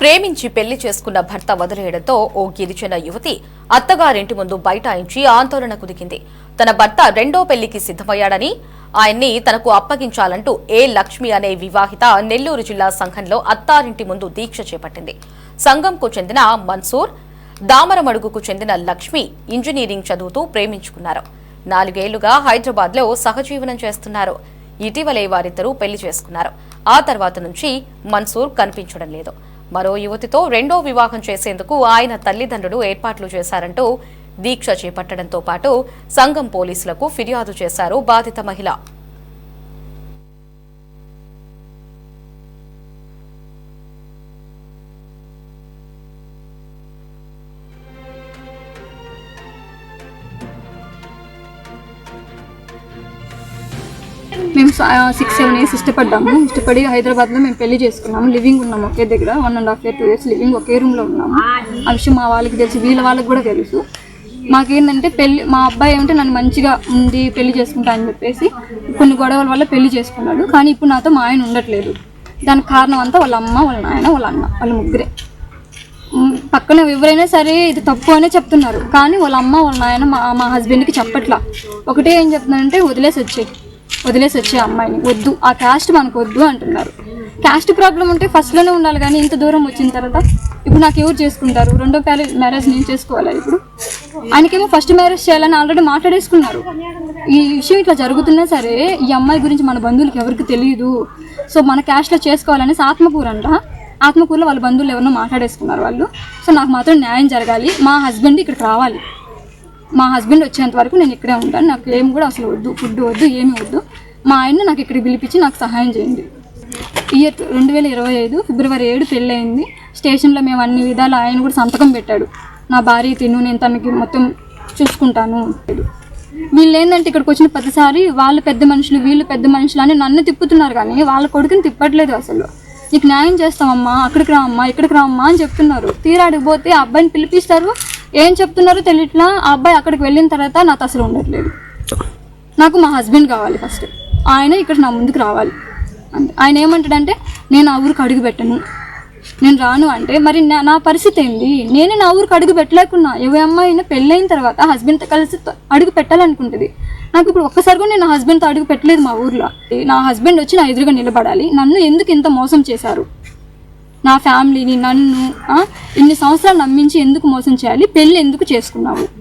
ప్రేమించి పెళ్ళి చేసుకున్న భర్త వదిలేయడంతో ఓ గిరిజన యువతి అత్తగారింటి ముందు బైఠాయించి ఆందోళన కుదికింది తన భర్త రెండో పెళ్ళికి సిద్ధమయ్యాడని ఆయన్ని తనకు అప్పగించాలంటూ ఏ లక్ష్మి అనే వివాహిత నెల్లూరు జిల్లా సంఘంలో అత్తారింటి ముందు దీక్ష చేపట్టింది. సంఘంకు చెందిన మన్సూర్ దామరమడుగుకు చెందిన లక్ష్మి ఇంజనీరింగ్ చదువుతూ ప్రేమించుకున్నారు. నాలుగేళ్ళుగా హైదరాబాద్లో సహజీవనం చేస్తున్నారు. ఇటీవలే వారిద్దరూ పెళ్ళి చేసుకున్నారు. ఆ తర్వాత నుంచి మన్సూర్ కనిపించడం లేదు. మరో యువతితో రెండో వివాహం చేసేందుకు ఆయన తల్లిదండ్రులు ఏర్పాట్లు చేశారంటూ దీక్ష చేపట్టడంతో పాటు సంఘం పోలీసులకు ఫిర్యాదు చేశారు బాధిత మహిళ. మేము సిక్స్ సెవెన్ ఇయర్స్ ఇష్టపడ్డాము. ఇష్టపడి హైదరాబాద్లో మేము పెళ్ళి చేసుకున్నాము. లివింగ్ ఉన్నాము ఒకే దగ్గర. One and half year two years living ఒకే రూమ్లో ఉన్నాము. ఆ విషయం మా వాళ్ళకి తెలుసు. వీళ్ళ వాళ్ళకి కూడా తెలుసు. మాకేంటంటే పెళ్ళి మా అబ్బాయి ఏమంటే నన్ను మంచిగా ఉంది పెళ్ళి చేసుకుంటా అని చెప్పేసి కొన్ని గొడవల వల్ల పెళ్ళి చేసుకున్నాడు. కానీ ఇప్పుడు నాతో మా ఆయన ఉండట్లేదు. దానికి కారణం అంతా వాళ్ళ అమ్మ వాళ్ళ నాయన వాళ్ళ అన్న వాళ్ళ ముగ్గురే. పక్కన ఎవరైనా సరే ఇది తప్పు అనే చెప్తున్నారు. కానీ వాళ్ళ అమ్మ వాళ్ళ నాయన మా మా హస్బెండ్కి చెప్పట్లా. ఒకటే ఏం చెప్తున్నారంటే వదిలేసి వచ్చేది వదిలేసి వచ్చే అమ్మాయిని. వద్దు ఆ క్యాస్ట్ మనకు వద్దు అంటున్నారు. క్యాస్ట్ ప్రాబ్లం ఉంటే ఫస్ట్లోనే ఉండాలి కానీ ఇంత దూరం వచ్చిన తర్వాత ఇప్పుడు నాకు ఎవరు చేసుకుంటారు? రెండో మ్యారేజ్ మ్యారేజ్ నేను చేసుకోవాలా ఇప్పుడు? ఆయనకేమో ఫస్ట్ మ్యారేజ్ చేయాలని ఆల్రెడీ మాట్లాడేసుకున్నారు. ఈ విషయం ఇట్లా జరుగుతున్నా సరే ఈ అమ్మాయి గురించి మన బంధువులకి ఎవరికి తెలియదు. సో మన క్యాస్ట్లో చేసుకోవాలనేసి ఆత్మకూరు అంట ఆత్మకూరులో వాళ్ళ బంధువులు ఎవరినో మాట్లాడేసుకున్నారు వాళ్ళు. సో నాకు మాత్రం న్యాయం జరగాలి. మా హస్బెండ్ ఇక్కడికి రావాలి. మా హస్బెండ్ వచ్చేంత వరకు నేను ఇక్కడే ఉంటాను. నాకు ఏం కూడా అసలు వద్దు ఫుడ్ వద్దు ఏమీ వద్దు. మా ఆయన నాకు ఇక్కడికి పిలిపించి నాకు సహాయం చేయండి. ఇయర్ రెండు వేల ఇరవై ఐదు ఫిబ్రవరి ఏడు పెళ్ళయింది. స్టేషన్లో మేము అన్ని విధాలు ఆయన కూడా సంతకం పెట్టాడు. నా భార్య తిను నేను తనకి మొత్తం చూసుకుంటాను వీళ్ళు ఏంటంటే ఇక్కడికి వచ్చిన ప్రతిసారి వాళ్ళు పెద్ద మనుషులు వీళ్ళు పెద్ద మనుషులు అని నన్ను తిప్పుతున్నారు కానీ వాళ్ళ కొడుకుని తిప్పట్లేదు అసలు. నీకు న్యాయం చేస్తామమ్మా అక్కడికి రామ్మా ఇక్కడికి రామ్మా అని చెప్తున్నారు. తీరాడికి పోతే ఆ అబ్బాయిని పిలిపిస్తారు. ఏం చెప్తున్నారో తెలియట్లా ఆ అబ్బాయి అక్కడికి వెళ్ళిన తర్వాత నాకు అసలు ఉండట్లేదు. నాకు మా హస్బెండ్ కావాలి ఫస్ట్. ఆయన ఇక్కడ నా ముందుకు రావాలి. అంతే ఆయన ఏమంటాడంటే నేను ఆ ఊరికి అడుగు పెట్టను. నేను రాను అంటే మరి నా- నా పరిస్థితి ఏంది? నేను నా ఊరికి అడుగు పెట్టలేకున్నా. ఏ అమ్మాయి అయినా పెళ్ళైన తర్వాత హస్బెండ్తో కలిసి అడుగు పెట్టాలనుకుంటుంది. నాకు ఇప్పుడు ఒక్కసారి కూడా నేను నా హస్బెండ్తో అడుగు పెట్టలేదు మా ఊర్లో. నా హస్బెండ్ వచ్చి నా ఎదురుగా నిలబడాలి. నన్ను ఎందుకు ఇంత మోసం చేశారు? నా ఫ్యామిలీని నన్ను ఇన్ని సంవత్సరాలు నమ్మించి ఎందుకు మోసం చేయాలి? పెళ్ళి ఎందుకు చేసుకున్నావు?